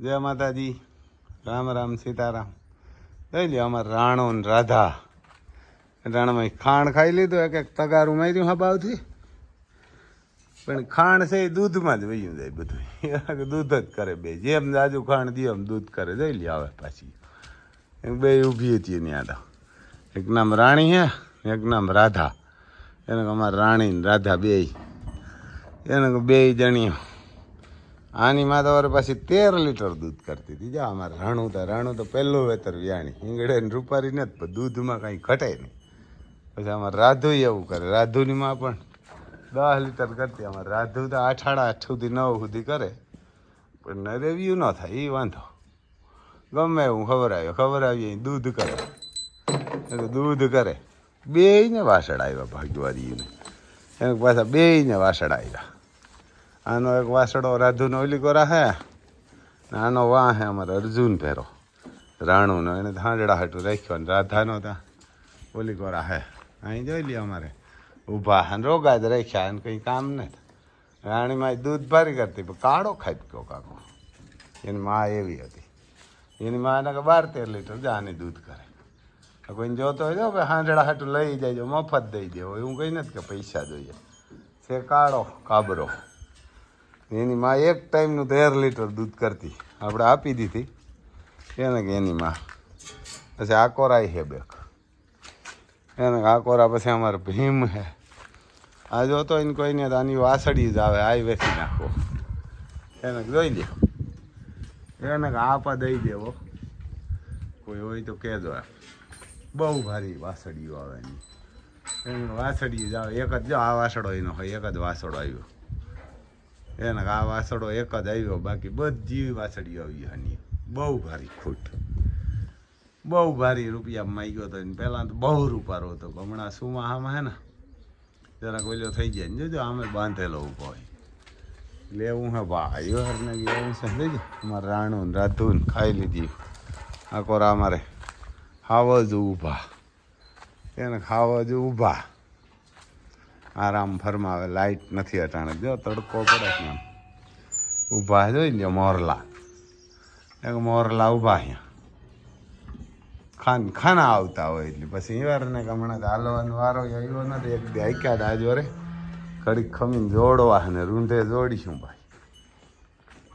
જય માતાજી. રામ રામ સીતારામ. જઈ લ્યો અમારે રાણો ને રાધા. રાણામાં ખાણ ખાઈ લીધું, એક એક તગારું માર્યું હા ભાવથી પણ ખાણ છે એ દૂધમાં જ વહ્યું જાય બધું. દૂધ જ કરે બે. જેમ જાજુ ખાણ દે એમ દૂધ કરે. જઈ લે આવે પાછી. બે ઊભી હતી ત્યાં તો એક નામ રાણી હે, એક નામ રાધા. એને અમારે રાણી ને રાધા બે એને બે જણીઓ. આની માં તો પાછી તેર લીટર દૂધ કરતી હતી. જા અમારે રાણું તો રાણું તો પહેલું વેતર વ્યાણી. ઈંગડે ને રૂપારી ને પણ દૂધમાં કાંઈ ઘટે નહીં. પછી અમારે રાધુ એવું કરે. રાધુની માં પણ દસ લીટર કરતી. અમારે રાધુ તો આઠ સાડા આઠ સુધી, નવ સુધી કરે. પણ રેવ્યુ, ન થાય. એ વાંધો. ગમે એવું ખબર આવ્યો ખબર આવી દૂધ કરે. એટલે દૂધ કરે. બેયને વાસણ આવ્યા ભાગવારીને એને પાછા બેયને વાસણ આવ્યા આનો એક વાસડો રાધુનો ઓલી કોરા હે, ને આનો વાહ હે અમારે અર્જુન ભેરો, રાણુનો, એને ધાંડડા હાટું રાખ્યો ને રાધાનો ત્યાં ઓલી કોરા હે. અહીં જોઈ લ્યો અમારે, ઊભા અને રોગા જ રાખ્યા અને કંઈ કામ નહીં રાણીમાં દૂધ ભારી કરતી, પણ કાળો ખાઈ ગયો કાકો. એની માં એવી હતી. એની માં એને બાર તેર લીટર જાની દૂધ કરે. કોઈને જોતો હોય ભાઈ હાંડડા હાટું લઈ જાય મફત દઈ દેવો. એવું કંઈ નથી કે પૈસા જોઈએ. છે કાળો, કાબરો. એની માં એક ટાઈમનું તેર લીટર દૂધ કરતી. આપણે આપી દીધી. એને કે એની માં પછી આકોરાય હે બેક. એને આકોરા પછી અમારે ભીમ હે આ જોતો એને કોઈને તો આની વાસળી જ આવે, આ વેચી નાખો. એને જોઈ લે એને આપા દઈ દેવો. કોઈ હોય તો કહેજો. બહુ ભારી વાસળીઓ આવે એની. એને વાસળી જ આવે. એક જ જો આ વાસળો એનો હોય, એક જ વાસળો આવ્યો. એને આ વાસળો એક જ આવ્યો, બાકી બધી વાસળીઓ આવી હની. બહુ ભારી ખૂટ. બહુ ભારી રૂપિયા માગ્યો હતો એને. પહેલાં તો બહુ રૂપારો હતો હમણાં સુમાં આમાં હે ને, જરાક ઓલો થઈ જાય ને. જોજો આમે બાંધેલો ઊભો હોય લેવું હે ભાઈ હરને અમારે રાણું ને રાધું ને ખાઈ લીધી. આ કોરા અમારે ખાવા જ ઊભા. એને ખાવા જ ઊભા. આરામ ફરમાવે, લાઈટ નથી અટાણે. જો, તડકો પડે છે આમ. ઊભા જોઈ લ્યો, મોરલા. મોરલા ઊભા અહીંયા ખાન, ખાના આવતા હોય એટલે. પછી એ વારને હમણાં તો હાલવાનો વારો આવ્યો નથી. એક દે આઈક્યા હતા જોરે ઘડીક ખમીને જોડવા ને રૂંઢે જોડીશું ભાઈ.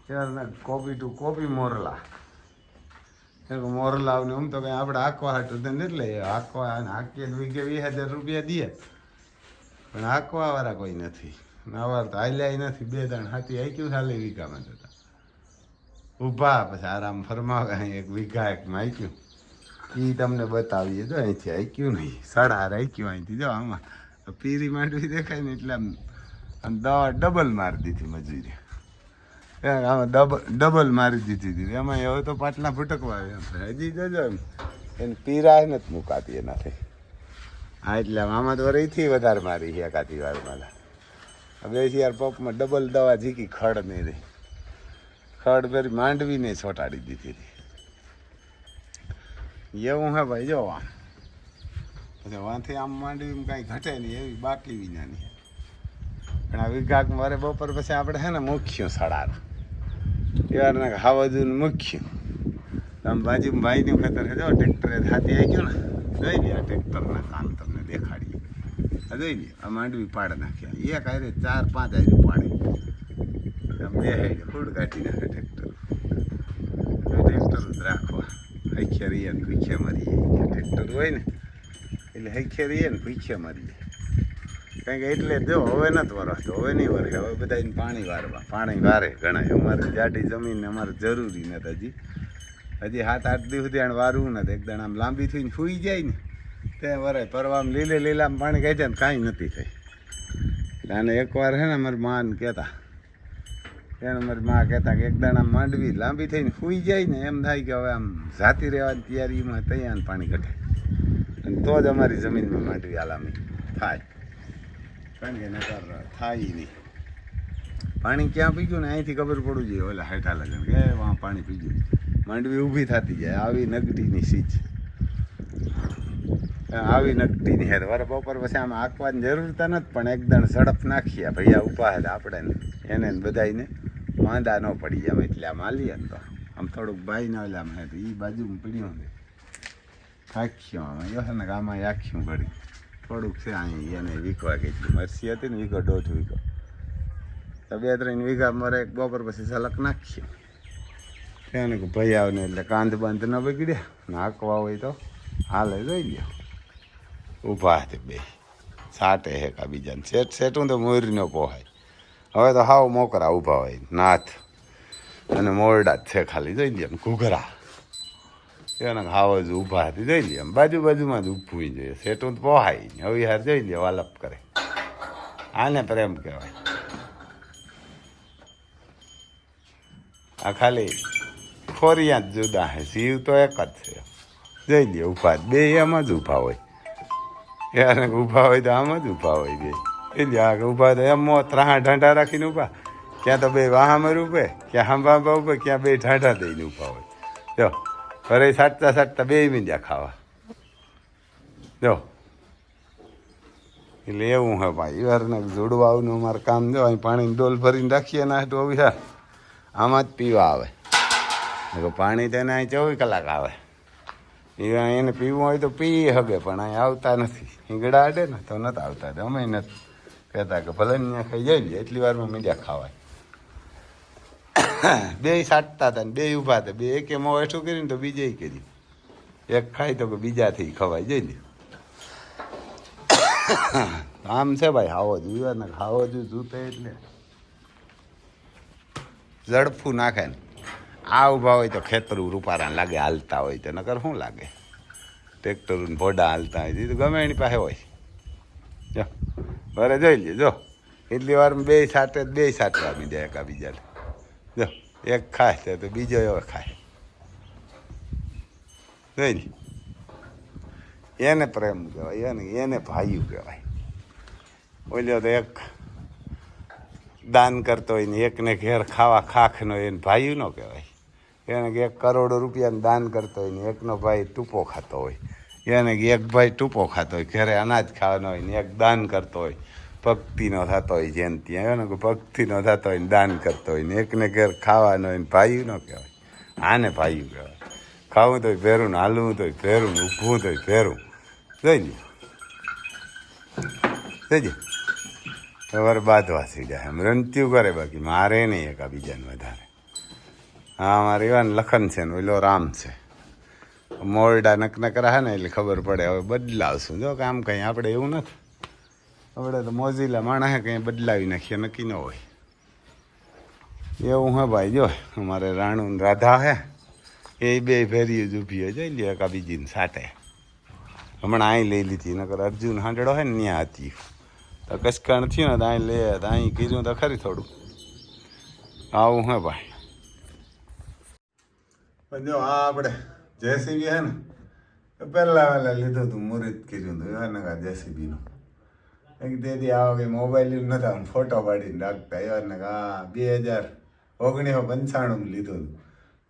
ત્યારને કોપી ટુ કોપી મોરલા. એક મોરલા ને આમ તો કંઈ આપણે આખવા હાટું તો એટલે અને આંકીએ તો વીઘે વીસ હજાર રૂપિયા દઈએ. પણ આંકવાવાળા કોઈ નથી. નવાર તો હાલ્યા નથી. બે ત્રણ હાથી હાક્યું ચાલે વીઘામાં જતા ઊભા પછી આરામ ફરમાવે, અહીં એક વીઘા એક હાક્યું. એ તમને બતાવીએ, જો અહીંથી હાક્યું નહીં. સાડા હાર હાક્યું અહીંથી. જો આમાં પીરી માંડવી દેખાય ને એટલે આમ દવા ડબલ મારી દીધી મજૂરી આમાં ડબલ ડબલ મારી દીધી હતી. એમાં હવે તો પાટલા ફૂટકવા આવ્યા. હજી જજો એમ. એને પીરા નથી મુકાતી એનાથી. હા, એટલે મામા તો રહીથી વધારે મારી છે એકાદી વારમાં હવે યાર પપમાં ડબલ દવા ઝીકી, ખડ નહીં રહી ખડ પેલી માંડવીને છોટાડી દીધી હતી. એવું હે ભાઈ, જો વાં પછી વાંથી આમ માંડવી કાંઈ ઘટે નહીં, એવી બાકી વિનાની. પણ આ વિઘાક મારે બપોર પછી આપણે હે ને મુખ્યું સડાર યાર હાવજું મુખ્યું આમ બાજુ ભાઈનું ખેતર જો ટ્રેક્ટરે હાથી આવી ગયો ને, જોઈ આ ટ્રેક્ટરના કામ તમને દેખાડીએ આ જોઈ લે આ માંડવી પાડે નાખ્યા. એક આરે ચાર, પાંચ આયરે પાડે. બે હાઈડે ફૂડ કાઢી નાખે ટ્રેક્ટર. ટ્રેક્ટર જ રાખવા. હૈખે રહીએ ને ભૂખ્યા મારીએ. ટ્રેક્ટર હોય ને, એટલે હૈખે રહીએ ને ભૂખ્યા મારીએ. કારણ કે એટલે જો, હવે નથી વરસતો. હવે નહીં વરે. હવે બધા પાણી વારવા. પાણી વારે ઘણા અમારે જાડી જમીન અમારે જરૂરી નથી હજી. હજી સાત, આઠ દિવસ સુધી વારવું નથી. એકદમ આમ લાંબી થઈને ફૂઈ જાય ને તે વરે પરવા આમ લીલે લીલામ પાણી કહી જાય ને કાંઈ નથી થઈ. એટલે એકવાર છે ને અમારી માને કહેતા. એને અમારી મા કહેતા કે એક આમ માંડવી લાંબી થઈને સુઈ જાય ને એમ થાય કે હવે આમ જાતી રહેવાની તૈયારીમાં તૈયાર પાણી ઘટે. અને તો જ અમારી જમીનમાં માંડવી આલામી થાય. કારણ કે નકાર થાય નહીં. પાણી ક્યાં પી ગયું ને અહીંથી ખબર પડવું જોઈએ. ઓલા હેઠા લગન કે વાં પાણી પી ગયું માંડવી ઊભી થતી જાય. આવી નગટીની સીચ આવી નગટીની હેર. હેરવાર બપોર પછી આમ આંકવાની જરૂર તો નથી, પણ એકદમ ઝડપ નાખીએ. ભૈયા ઉપા હતા આપણે એને ને બધાને માંદા ન પડી જાય એટલે આમ હાલીએ ને તો થોડુંક ભાઈ ના ઓલા મેં એ બાજુમાં પીડ્યું આખ્યું આમાં. છે ને આમાં આખ્યું ઘડી. થોડુંક છે અહીં એને વીકવા કેટલી મરસી હતી ને વીકો દોઢ વીકો તો બે ત્રણ વીઘા મારે એક બપોર પછી સલક નાખ્યો ત્યાં ભાઈ આવને એટલે કાંધ બાંધ ન બગડ્યા. નાખવા હોય તો હાલે, જોઈ લ્યો. ઊભા હતી બે. સાટે હેકા બીજાને સેટ સેટું તો મોરી પોહાય. હવે તો હાવ મોકરા ઊભા હોય. નાથ. અને મોરડા છે ખાલી. જોઈ લે ઘૂઘરા. એને હાવ જ ઊભા હતી. જોઈ લે બાજુ બાજુમાં જ ઊભું જોઈએ. સેટું તો પોહાય નહીં. હવે હાર જોઈ લે વાલપ કરે. આને પ્રેમ કહેવાય. આ ખાલી ખોરિયા જુદા હે. જીવ તો એક જ છે. જોઈ દે ઊભા. બે એમ જ ઊભા હોય. યાર ઊભા હોય તો આમ જ ઊભા હોય બે. એટલે આ ઊભા તો એમ ત્રાહા ઢાંઢા રાખીને ઊભા. ક્યાં તો બે વાહામાં રૂપે ક્યાં હાંભા હાંભા ઊભે, ક્યાં બે ઢાંઢા દઈને ઊભા હોય. જો ઘરે સાટતા સાટતા બે મીંડ્યા ખાવા. જો. એટલે એવું હે ભાઈ વારને જોડવાનું અમારે કામ જો, અહીં પાણીની ડોલ ભરીને રાખીએ ને તો આમાં જ પીવા આવે. પાણી તેને અહીં ચોવીસ કલાક આવે. એને પીવું હોય તો પી હગે, પણ અહીં આવતા નથી. હિંગડા અડે ને તો નથી આવતા અમે નથી. કહેતા કે ભલે ને ત્યાં ખાઈ જાય એટલી વારમાં મીડિયા ખાવાય. બે સાટતા હતા ને, બે ઊભા હતા બે એકે મો હેઠું કરીને તો બીજે કરી. એક ખાય તો કે બીજાથી ખવાય, જઈ લ્યો. આમ છે ભાઈ, હાવો જોઈએ ને, હાવો જો જૂતે એટલે. ઝડફું નાખે ને. આ ઊભા હોય તો ખેતરું રૂપારા લાગે હાલતા હોય તો, નકર શું લાગે? ટ્રેક્ટર ભોડા હાલતા હોય તો ગમે એની પાસે હોય. જો ભરે જોઈ લે, જો. એટલી વાર બે સાથે બે સાટવા બીજા એકા બીજાને. જો, એક ખાય તો બીજો એવો ખાય. જોઈ ને એને પ્રેમ કહેવાય, એને એને ભાઈયું કહેવાય. ઓલ્યો તો એક દાન કરતો હોય ને, એકને ઘેર ખાવા ખાખનો એને ભાઈયું ન કહેવાય. એને કે એક કરોડો રૂપિયાનું દાન કરતો હોય ને એકનો ભાઈ ટૂપો ખાતો હોય. એને કે એક ભાઈ ટૂપો ખાતો હોય, ઘરે અનાજ ખાવાનો હોય ને એક દાન કરતો હોય. ભક્તિનો થતો હોય જેમ ત્યાં, એને ભક્તિનો થતો હોય ને દાન કરતો હોય ને એકને ઘેર ખાવાનો હોય ને ભાઈયું ન કહેવાય. આને ભાઈયું કહેવાય. ખાવું તોય ભેરું ને હાલવું તોય ભેરું ને ઊભવું તોય ભેરું. જોઈ લ્યો. જોઈજો સવારે વાસી જાય એમ રમત્યું કરે બાકી. મારે નહીં એક બીજાને વધારે. હા, મારે એવા ને લખન છે ને, ઓલો રામ છે. મોરડા નકનકરા રહે ને, એટલે ખબર પડે, હવે બદલાવશું. જો કામ કંઈ આપણે એવું નથી. આપણે તો મોજીલા માણસે કંઈ બદલાવી નાખીએ, નક્કી ન હોય. એવું હે ભાઈ, જો, અમારે રાણુ ને રાધા હે, એ બે ફેરી જ ઊભી હોય, જોઈ લે કા બીજીને સાથે હમણાં અહીં લઈ લીધી, નકર અર્જુન હાંડડો હે ને ત્યાં હતી. તો કસકણ થયું ને, તો અહીં લે, તો અહીં કીધું તો ખરી થોડું. આવું હે ભાઈ. પણ જો આ આપણે જેસીબી હે ને પહેલાં વહેલા લીધું હતું, મુહૂર્ત કીધું હતું, એવા કા જેસીબીનું. એક તેથી આવો કે મોબાઈલ નતા ફોટો પાડીને રાખતા, એવા ને આ બે હજાર ઓગણીસો પંચાણું લીધું હતું.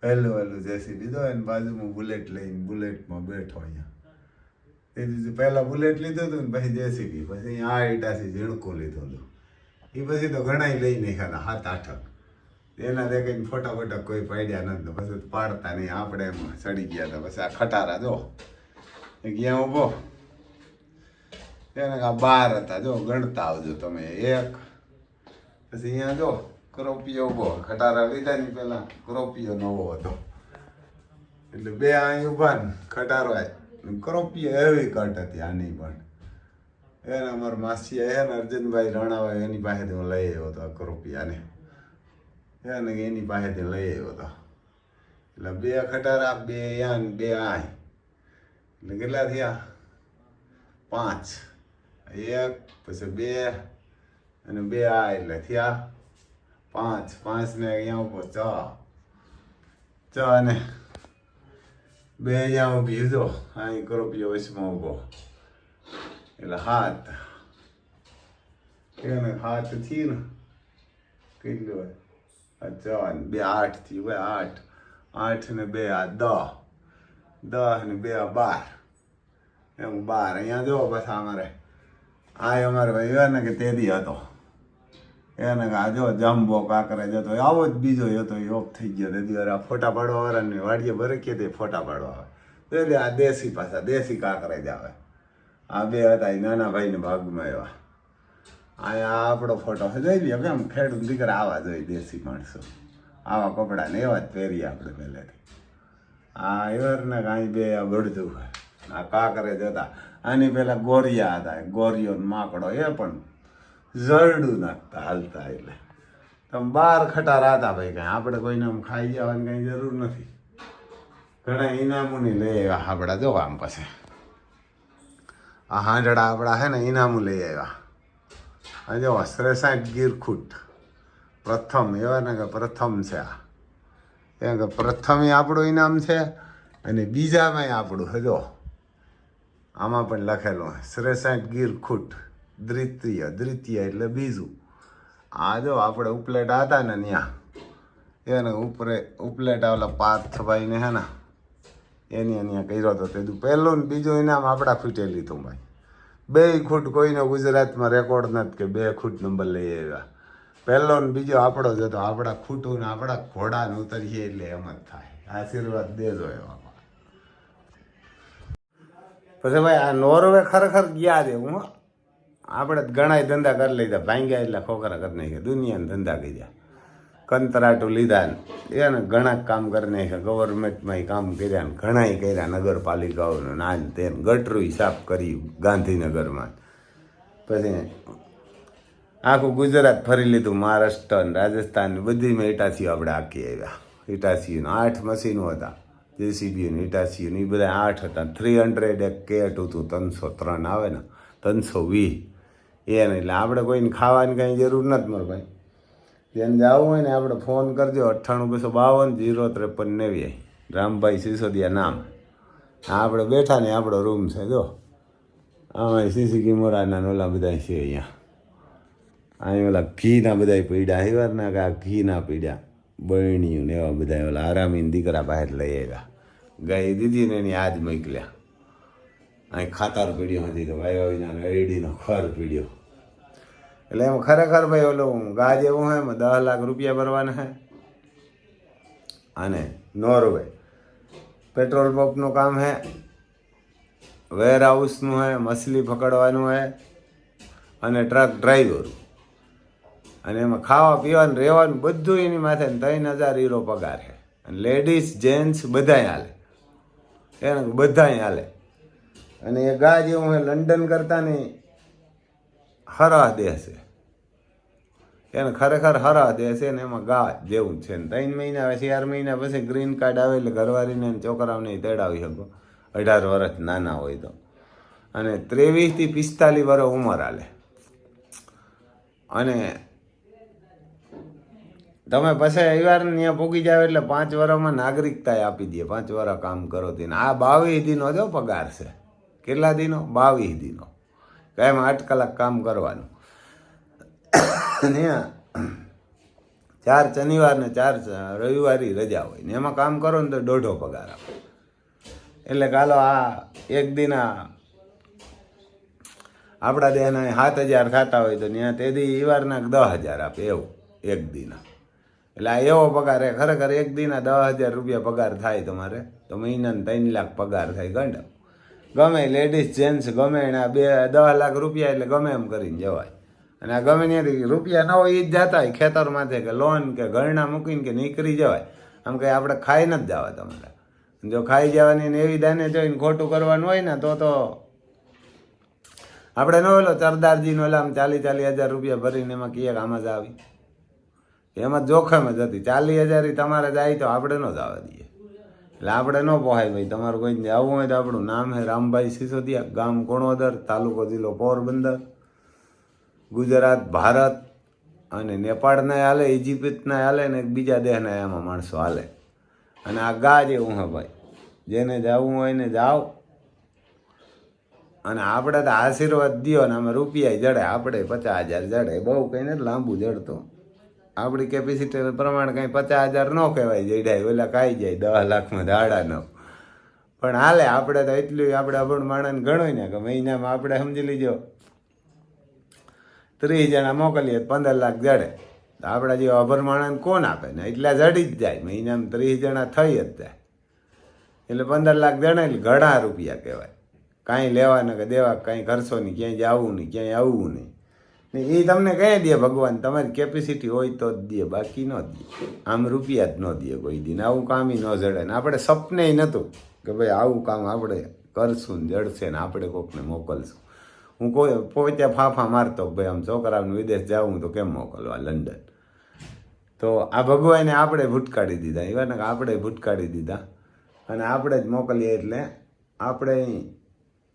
પહેલું વહેલું જેસીબી તો એને બાજુમાં બુલેટ લઈને બુલેટમાં બેઠો અહીંયા. તે દીધું પહેલાં બુલેટ લીધું હતું ને, પછી જેસીબી, પછી આ ઈટાથી ઝીણકું લીધું હતું. એ પછી તો ઘણા લઈ નાખ્યા હાથ આઠક. એના દેખાઈને ફોટા ફોટા કોઈ પાડ્યા નથી પછી પાડતા નહીં. આપણે એમ ચડી ગયા હતા. પછી આ ખટારા, જો. ગયા ઊભો? એને આ બાર હતા. જો, ગણતા આવજો તમે. એક. પછી અહીંયા જો, ક્રોપિયો ઊભો. ખટારા લીધા ની પેલા ક્રોપિયો નવો હતો. એટલે બે અહીં ઊભા ને ખટારો ક્રોપિયો એવી કટ હતી આની પણ. એને અમારા માસી આવ્યા ને અર્જુનભાઈ રણાભાઈ એની પાસેથી હું લઈ આવ્યો હતો આ ક્રોપિયાને. કે એની પાસેથી લઈ આવ્યો હતો એટલે બે ખટારા બે યા ને બે આય એટલે કેટલા થયા પાંચ એક પછી બે અને બે આ એટલે થયા પાંચ પાંચ ને અહીંયા ઉપર છ છ અને બે અહીંયા ઊભી જો અહીં કરોપિયો વચમાં ઊભો એટલે હાથ એને હાથથી ને કેટલું હોય અચ્છા બે આઠથી હોય, આઠ. આઠ ને બે આ દહ. દહ ને બે બાર. એમ બાર. અહીંયા જો બસ અમારે. આ અમારે ભાઈ ને કે તે દી હતો. એને કે આ જો જમ્બો કાંકરે જતો આવો જ બીજો હતો ઓફ થઈ ગયો. તેથી વાર આ ફોટા પાડવા વાળાને વાડીએ ભરે કે તે ફોટા પાડવા આવે એટલે આ દેશી પાછા, દેશી કાકરે જ આવે. આ બે હતા, એ નાના ભાઈને ભાગમાં આવ્યા. અહીંયા આપણો ફોટો જોઈ લ્યો કેમ ખેડૂત દીકરા આવા જોઈએ દેશી માણસો. આવા કપડાં ને એવા જ પહેરીએ આપણે પહેલેથી. આ એવરને કાંઈ બે બળતું આ કાંકરે જતા આની પહેલાં ગોરિયા હતા ગોરિયો માકડો એ પણ ઝરડું નાખતા હાલતા એટલે. તમે બાર ખટાર હતા ભાઈ કાંઈ, આપણે કોઈને આમ ખાઈ જવાની કાંઈ જરૂર નથી. ઘણા ઇનામોની લઈ આવ્યા આપણા જો આમ પાસે આ હાંડડા આપણા હે ને ઇનામો લઈ આવ્યા. આ જો શ્રેસાઠ ગીરખૂટ પ્રથમ એવા ને કે પ્રથમ છે આ એમ કે પ્રથમ આપણું ઇનામ છે અને બીજામાં આપણું હજો આમાં પણ લખેલું શ્રેસાઠ ગીરખૂટ દ્વિતીય દ્વિતીય એટલે બીજું આ જો આપણે ઉપલેટ હતા ને ત્યાં એને ઉપરે ઉપલેટ આવેલા પાર્થભાઈને હે ને એની અહીંયા કર્યો હતો તે પહેલું ને બીજું ઇનામ આપણા ખૂટે લીધું ભાઈ બે ખૂટ કોઈનો ગુજરાતમાં રેકોર્ડ નથી કે બે ખૂટ નંબર લઈ આવ્યા. પહેલો ને બીજો આપણો જ હતો. આપણા ખૂટું આપણા ઘોડાને ઉતરીએ એટલે એમ જ થાય. આશીર્વાદ દેજો એવા પછી ભાઈ, આ નોર્વે ખરેખર ગયા છે. હું, આપણે ઘણા ધંધા કરી લીધા ભાંગ્યા એટલે ખોખરા કરી નાખ્યા. દુનિયાને ધંધા કર્યા. કંતરાટું લીધા એને ઘણા કામ કરી નાખ્યા. ગવર્મેન્ટમાં કામ કર્યા ને, ઘણાય કર્યા નગરપાલિકાઓનું ના ને તે ગટરું સાફ કરી ગાંધીનગરમાં. પછી આખું ગુજરાત ફરી લીધું મહારાષ્ટ્ર અને રાજસ્થાન બધી મેં ઇટાસીઓ આપણે આખી આવ્યા. ઇટાસીઓના આઠ મશીનો હતા. જેસીબીઓ ઇટાસીઓની બધા આઠ હતા. થ્રી હંડ્રેડ એક કેટ હતું, ત્રણસો ત્રણ આવે ને, ત્રણસો વીસ. એને એટલે આપણે કોઈને ખાવાની કાંઈ જરૂર નથી મારે ભાઈ. જેને જવું હોય ને આપણે ફોન કરજો અઠ્ઠાણું બસો બાવન જીરો ત્રેપન નેવી રામભાઈ સિસોદિયા નામ. આપણે બેઠા ને આપણો રૂમ છે, જો. આમાં સીસી કિમોરાના ઓલા બધા છે અહીંયા. અહીં ઓલા ઘીના બધા પીડ્યા. હિવારના કે ઘીના પીડ્યા. બહેણીયું ને એવા બધા ઓલા આરામીન દીકરા બહાર લઈ આવ્યા. ગાય દીધી ને એની આજ મોકલ્યા. અહીં ખાતર પીડ્યો હતી તો ભાઈ વિના એડીનો ખર પીડ્યો. એટલે એમ ખરેખર ભાઈ ઓલું ગા જેવું હોય એમાં દસ લાખ રૂપિયા ભરવાના હે. અને નોર્વે. પેટ્રોલ પંપનું કામ હે વેર હાઉસનું હે, મછલી પકડવાનું હે, અને ટ્રક ડ્રાઈવર. અને એમાં ખાવા પીવાનું, રહેવાનું બધું એની માથે ત્રણ હજાર હીરો પગાર છે અને લેડીઝ, જેન્ટ્સ બધાય હાલે. એને બધાય હાલે. અને એ ગા જેવું હે, લંડન કરતા ને હરા દેશ. છે એને ખરેખર હરા દેશ છે ને એમાં ગા જેવું છે. ને ત્રણ મહિના પછી, ચાર મહિના પછી ગ્રીન કાર્ડ આવે એટલે ઘરવાળીને છોકરાઓને તેડાવી શકો. અઢાર વર્ષ નાના હોય તો. અને ત્રેવીસથી પિસ્તાલીસ વર્ષ ઉંમર હાલે અને તમે પછી અહીવાર ત્યાં પૂગી જાવ એટલે પાંચ વર્ષમાં નાગરિકતા આપી દે. પાંચ વર્ષ કામ કરો તેને આ બાવીસ દિનો જો પગાર છે. કેટલા દિનો? બાવીસ દિનો. કાયમ આઠ કલાક કામ કરવાનું. ને ચાર શનિવાર ને ચાર રવિવારી રજા હોય ને એમાં કામ કરો ને તો દોઢો પગાર આપે. એટલે કાલો આ એક દિન આપણા દેહના સાત હજાર થતા હોય તો ત્યાં તેથી ઈવારના દસ હજાર આપે એવું, એક દિના. એટલે આ એવો પગાર ખરેખર એક દિના દસ હજાર રૂપિયા પગાર થાય તમારે, તો મહિનાને ત્રણ લાખ પગાર થાય ગંડ. ગમે લેડીઝ જેન્ટ્સ ગમે એના બે, દસ લાખ રૂપિયા એટલે ગમે એમ કરીને જવાય. અને આ ગમે ત્યાંથી રૂપિયા ન હોય એ જ જતા હોય, ખેતરમાંથી કે લોન કે ઘરણા મૂકીને કે નીકળી જવાય. આમ કંઈ આપણે ખાઈ નથી જવા તમારે. જો ખાઈ જવાની ને એવી દાને જોઈને ખોટું કરવાનું હોય ને તો તો આપણે ન ઓલો ચરદારજીનો ઓલા આમ ચાલીસ ચાલીસ હજાર રૂપિયા ભરીને એમાં કીએ આમાં જ આવી. એમાં જોખમ જ હતી. ચાલીસ હજાર તમારે જાય તો આપણે ન જવા દઈએ. એટલે આપણે ન પોહાય ભાઈ. તમારું કોઈ આવવું હોય તો આપણું નામ છે રામભાઈ સિસોદિયા, ગામ કોણોદર, તાલુકો જિલ્લો પોરબંદર, ગુજરાત, ભારત અને નેપાળના હાલે ઇજિપ્તના હાલે ને બીજા દેશના એમાં માણસો હાલે. અને આ ગા જેવું હે ભાઈ. જેને જવું હોય ને જાઓ. અને આપણે તો આશીર્વાદ દ્યો ને અમે રૂપિયા જડે, આપણે પચાસ હજાર જડે. બહુ કંઈ નથી, લાંબુ જડતો. આપણી કેપેસિટી પ્રમાણે કાંઈ પચાસ હજાર ન કહેવાય જઈડાય ઓલા કાંઈ જાય દસ લાખમાં દાડા ન. પણ હાલે, આપણે તો એટલું આપણે અભણ માણસને ગણોય ને કે મહિનામાં આપણે સમજી લીજો, ત્રીસ જણા મોકલીએ પંદર લાખ જડે. તો આપણા જેવા અભર માણસને કોણ આપે? ને એટલા જડી જ જાય. મહિનામાં ત્રીસ જણા થઈ જ જાય. એટલે પંદર લાખ જણા એટલે ઘણા રૂપિયા કહેવાય. કાંઈ લેવાના કે દેવા, કાંઈ કરશો નહીં, ક્યાંય જવું નહીં, ક્યાંય આવવું નહીં. ને એ તમને કહી દે ભગવાન, તમારી કેપેસિટી હોય તો જ દે, બાકી ન દે. આમ રૂપિયા જ ન દે કોઈ દિન આવું કામ ન જડે. ને આપણે સપને નહોતું કે ભાઈ આવું કામ આપણે કરશું ને જડશે ને આપણે કોકને મોકલશું. હું કોઈ પોતે ફાફા મારતો ભાઈ આમ છોકરાઓને વિદેશ જાઉં તો કેમ મોકલવા? લંડન. તો આ ભગવાને આપણે ભૂટકાડી દીધા. એવા ને આપણે ભૂટકાડી દીધા. અને આપણે જ મોકલીએ એટલે આપણે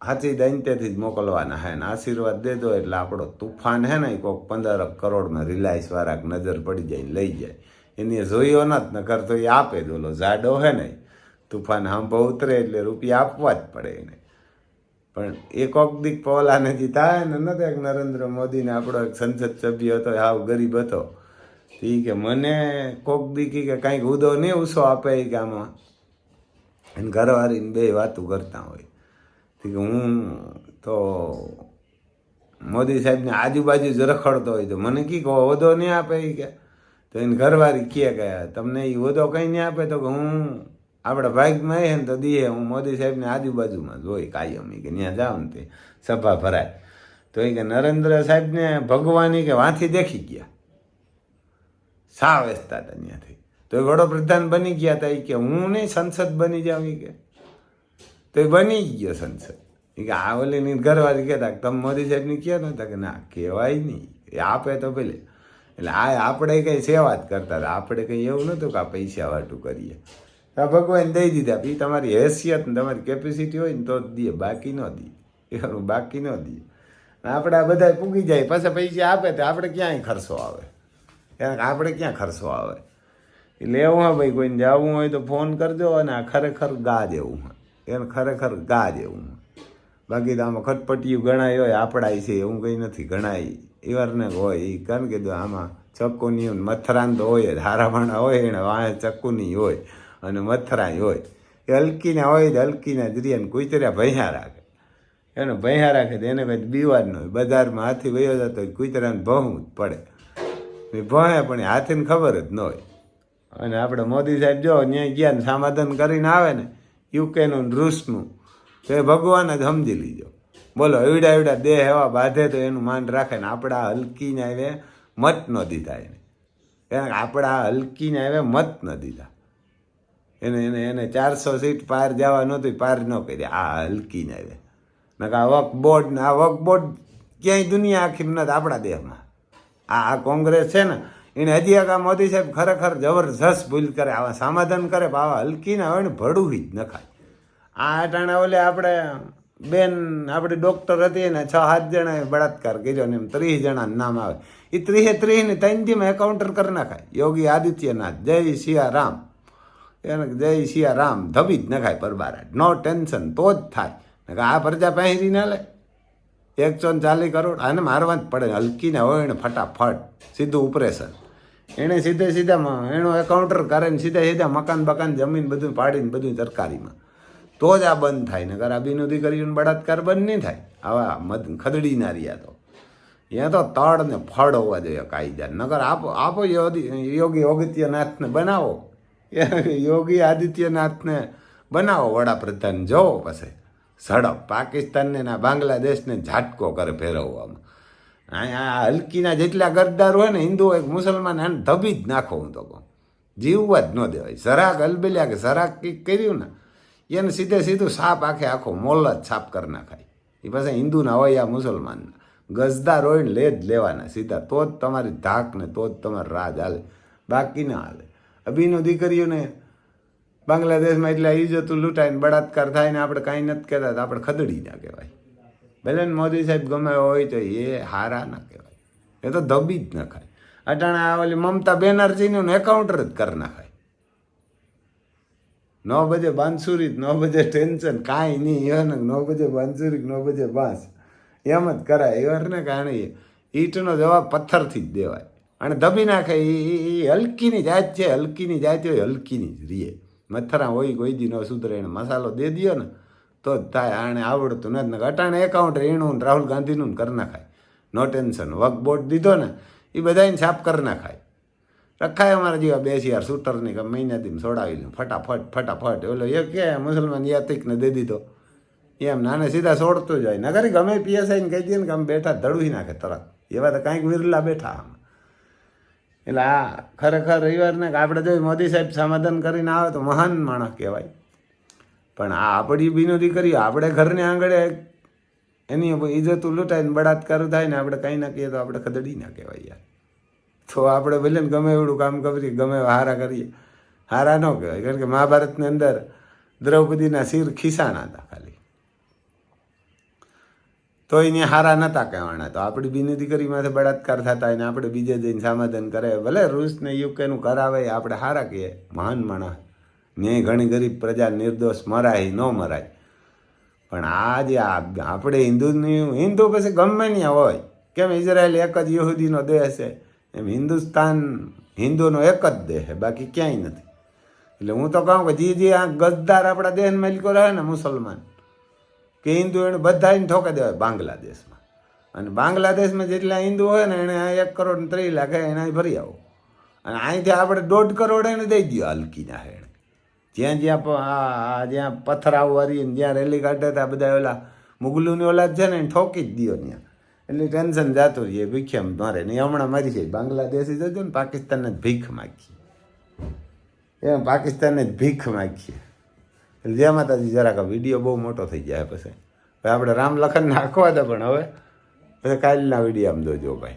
હાચી દૈંત્યથી જ મોકલવાના હે ને. આશીર્વાદ દે દો એટલે આપણો તુફાન હે ને કોઈક પંદર કરોડમાં રિલાયન્સ વાળા નજર પડી જાય ને લઈ જાય. એને જોયો ન જ નકર તો એ આપે જ ઓલો જાડો હે ને તુફાન હાંભો ઉતરે એટલે રૂપિયા આપવા જ પડે એને. પણ એ કોક દીક પવલાને જે થાય ને નથી એક નરેન્દ્ર મોદીને આપણો એક સંસદ સભ્ય હતો હાવ ગરીબ હતો. એ કે મને કોક દીકી કે કાંઈક ઉદો નહીં ઉસો આપે એ કે આમાં. અને ઘરવાળીને બે વાતું કરતા હોય. હું તો મોદી સાહેબને આજુબાજુ જ રખડતો હોય તો મને કી કહો હોદો નહીં આપે એ કે? તો એને ઘરવાળી કહે કે, તમને એ હોદો કંઈ નહીં આપે? તો કે, હું આપણા ભાગમાં આવે ને તો દીએ, હું મોદી સાહેબને આજુબાજુમાં જોઈ કાયમ કે ત્યાં જાઉં ને તે સભા ભરાય. તો એ કે, નરેન્દ્ર સાહેબને ભગવાન કે વાંથી દેખી ગયા. સા વેચતા હતા ત્યાંથી તો વડોપ્રધાન બની ગયા હતા એ કે, હું નહીં સંસદ બની જાઉં એ કે. તો એ બની ગયો સંસદ કે આ ઓલીની ઘરવાળી કહેતા કે તમે મોદી સાહેબની કહો નતા કે ના, કહેવાય નહીં. એ આપે તો પેલે એટલે આ આપણે કંઈ સેવા જ કરતા હતા. આપણે કંઈ એવું નહોતું કે આ પૈસા વાટું કરીએ. આ ભગવાન દઈ દીધા. એ તમારી હેસિયત ને તમારી કેપેસિટી હોય ને તો જ દઈએ. બાકી ન દઈએ. એ બાકી ન દઈએ. આપણે આ બધા પૂગી જાય. પાછા પૈસા આપે તો આપણે ક્યાંય ખર્ચો આવે? આપણે ક્યાં ખર્ચો આવે? એટલે એવું હા ભાઈ, કોઈને જવું હોય તો ફોન કરજો અને આ ખરેખર ગા જેવું હોય. એને ખરેખર ગા જેવું બાકી તો આમાં ખટપટિયું ગણાય હોય આપણા છે, એવું કંઈ નથી, ગણાય. એવારને હોય એ કારણ કે જો આમાં ચક્કુની મથરાન તો હોય જ હોય એને, વાંહે ચક્કુની હોય અને મથરાય હોય. એ હલકીને હોય તો હલકીના જરીને કુતર્યા ભૈયા રાખે. એને ભૈયા રાખે તો એને કંઈ બીવાર ન હોય. બજારમાં હાથી વયો જતો હોય, કુતરાને ભહું જ પડે. એ ભણે પણ હાથીને ખબર જ ન હોય. અને આપણે મોદી સાહેબ જો ત્યાં ગયા ને સમાધાન કરીને આવે ને યુકેનું રૂસનું તો એ ભગવાન જ સમજી લીજો. બોલો એવડા એવડા દેહ એવા બાંધે તો એનું માન રાખે ને આપણા હલકીને આવે મત ન દીધા એને. કારણ કે આપણા હલકીને આવે મત ન દીધા. એને એને એને ચારસો સીટ પાર જવા નહોતી, પાર ન કરી. આ હલકીને આવે. નકા આ વક બોર્ડ ને આ વક બોર્ડ ક્યાંય દુનિયા આખી નથી આપણા દેશમાં આ આ કોંગ્રેસ છે ને એને હજી આગા મોદી સાહેબ, ખરેખર જબરજસ્ત ભૂલ કરે, આવા સમાધાન કરે આવા હલકીના હોય ને ભડું જ નખાય આ અટાણે ઓલે આપણે બેન, આપણી ડૉક્ટર હતી ને છ સાત જણાએ બળાત્કાર કર્યો ને એમ ત્રીસ જણાનું નામ આવે. એ ત્રીસે ત્રીસને ત્રણથી દીમાં એકાઉન્ટર કરી નાખાય. યોગી આદિત્યનાથ, જય સિયા રામ. એને જય સિયા રામ, ધબી જ નખાય પરબારા નો ટેન્શન, તો જ થાય. આ પ્રજા પહેરી ના લે. એકસો ચાલીસ કરોડ, આને મારવા જ પડે. હલકીને હોય ને ફટાફટ, સીધું ઓપરેશન એણે સીધે સીધા એનો એકાઉન્ટર કરે ને સીધા સીધા મકાન બકાન જમીન બધું પાડીને બધું સરકારીમાં. તો જ આ બંધ થાય નગર આ બીનું દીકરીઓને બળાત્કાર બંધ નહીં થાય. આવા મદ ખદડી ના રહ્યા તો. ત્યાં તો તળ ને ફળ હોવા જોઈએ કાયદા નગર આપો આપો યોગી આદિત્યનાથને બનાવો. યોગી આદિત્યનાથને બનાવો વડાપ્રધાન. જોવો પછી ઝડપ. પાકિસ્તાનને ના બાંગ્લાદેશને ઝાટકો કરે ફેરવવામાં આ હલકીના જેટલા ગરદાર હોય ને હિન્દુ હોય મુસલમાન એને ધબી જ નાખો હું તો કહું. જીવવા જ ન દેવાય. સરાક અલબેલ્યા કે સરાક કંઈક કર્યું ને, એને સીધે સીધું સાપ આખે આખો મોલ જ સાપ કરી નાખાય. એ પાસે હિન્દુના હોય, આ મુસલમાનના ગજદાર હોય ને લે જ લેવાના સીધા. તો જ તમારી ધાક ને, તો જ તમારો રાજ હાલે. બાકી ના હાલે. અભીનું દીકરીઓને બાંગ્લાદેશમાં એટલે ઇજ્જતું લૂંટાય ને, બળાત્કાર થાય ને, આપણે કાંઈ નથી કહેતા, તો આપણે ખદડી ના કહેવાય. ભલે મોદી સાહેબ ગમે હોય તો એ હારા ના કહેવાય. એ તો દબી જ નખાય અટાણે આ ઓલી મમતા બેનર્જીનું એકાઉન્ટર જ કરી નાખાય. નો બજે બાંસુરી નો બજે ટેન્શન, કાંઈ નહીં એને નો બજે બાંસુરી નો બજે બાંસ. એમ જ કરાય. એવાને કારણે ઈંટનો જવાબ પથ્થરથી જ દેવાય. અને દબી નાખે એ હલકીની જાત છે. હલકીની જાત હોય, હલકીની જ રીએ. મથરા હોય કોઈ દી ન સુધરે એને મસાલો દે દો ને. તો જ થાય આણે આવડતું નથી. ને અટાણે એકાઉન્ટ એણું રાહુલ ગાંધીનું કરી નાખાય. નો ટેન્શન વક બોટ દીધો ને એ બધાને સાફ કરી નાખાય. રખાય અમારા જેવા બે યાર શૂટરની કે મહિનાથી છોડાવી લે ફટાફટ ફટાફટ. ઓલો એ કે, મુસલમાન યાતિકને દે દીધો. એમ નાને સીધા છોડતો જાય. નગરી ગમે પીએસઆઈને કહી દે ને કે અમે બેઠા ધડવી નાખે તરત. એવા તો કાંઈક વિરલા બેઠા આમ. એટલે આ ખરેખર રવિવારને કે આપણે જો મોદી સાહેબ સમાધાન કરીને આવે તો મહાન માણસ કહેવાય. પણ આ આપણી બિનોદી કરી, આપણે ઘરને આંગળે એની ઇજ્જત લૂંટાઈને બળાત્કાર થાય ને આપણે કંઈ ના કહીએ તો આપણે ખદડી ના કહેવાય યાર. તો આપણે ભલે ને ગમે એવડું કામ કરીએ, ગમે હારા કરીએ, હારા ન કહેવાય. કારણ કે મહાભારતની અંદર દ્રૌપદીના શિર ખિસ્સાના હતા ખાલી. તો એને હારા નતા કહેવાના. તો આપણી બિનતી કરી માથે બળાત્કાર થતા હોય ને આપણે બીજે જઈને સમાધાન કરે ભલે રૂસ ને યુકેનું કરાવે આપણે હારા કહીએ, મહાન માણસ. ન્યાય ઘણી ગરીબ પ્રજા નિર્દોષ મરાય, ન મરાય. પણ આ જે આપણે હિન્દુની, હિન્દુ પછી ગમે ત્યાં હોય. કેમ ઇઝરાયલ એક જ યહૂદીનો દેશ છે? એમ હિન્દુસ્તાન હિન્દુનો એક જ દેહ છે, બાકી ક્યાંય નથી. એટલે હું તો કહું કે જે જે આ ગદ્દાર આપણા દેશ માલિકો રહે ને મુસલમાન, કે હિન્દુ એને બધાને ઠોકી દેવાય બાંગ્લાદેશમાં. અને બાંગ્લાદેશમાં જેટલા હિન્દુ હોય ને એને એક કરોડ ને ત્રીસ લાખ એને ભરી આવો. અને અહીંથી આપણે દોઢ કરોડ એને દઈ દઈએ હલકીના હે એને. જ્યાં જ્યાં જ્યાં પથરાવ વારી જ્યાં રેલી કાઢે હતા બધા ઓલા મુગલુની ઓલાદ છે ને ઠોકી જ દો ત્યાં. એટલે ટેન્શન જાતું રહીએ ભીખ્યામ મારે. નહીં હમણાં મારી છે, બાંગ્લાદેશી જજો ને પાકિસ્તાનને જ ભીખ માગીએ. એમ પાકિસ્તાનને જ ભીખ માગીએ. એટલે જય માતાજી, જરાક વીડિયો બહુ મોટો થઈ જાય પછી. આપણે રામ લખન નાખવા હતા પણ હવે. પછી કાલના વીડિયો આમ જોજો ભાઈ.